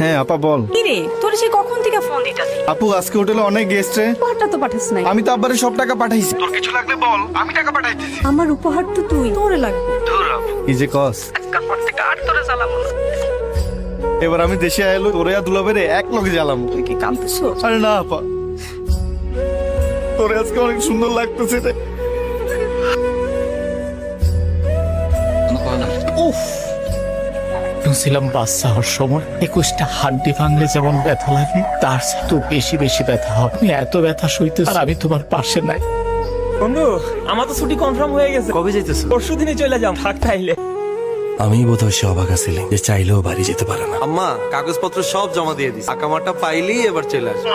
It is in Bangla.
হ্যাঁ আপা বল। কিরে তোর সে কখন থেকে ফোন দিতাছি? আপু আজকে হোটেলে অনেক গেস্ট রে। উপহারটা তো পাঠাস নাই। আমি তো আব্বারে সব টাকা পাঠাইছি। তোর কিছু লাগলে বল আমি টাকা পাঠাইতেছি। আমার উপহার তো তুই তোরে লাগবে। কি যে কস। আজকাল পর থেকে আর তোরে জ্বালাবো না। এবার আমি দেশে আইলো তোরে আর দুলাবেরে এক লগে জ্বালাম তুই কি কাঁদতেছ? আরে না আপা। তোরে আজকে অনেক সুন্দর লাগতেছে রে। ছিলাম বাচ্চা হওয়ার সময় একুশটা হাড্ডি ভাঙলে যেমন ব্যথা লাগে তার তো বেশি বেশি ব্যথা হয়। তুমি এত ব্যথা সইতে আর আমি তোমার পাশে নাই। বন্ধু আমার তো ছুটি কনফার্ম হয়ে গেছে। কবে যাইতেছ? পরশু দিনে চলে যাম থাক তাইলে। আমি বোধহয় সে অবাক আছিলি যে চাইলেও বাড়ি যেতে পারে না। আম্মা কাগজপত্র সব জমা দিয়ে দিস আকামাটা পাইলেই এবার চলে আসবে।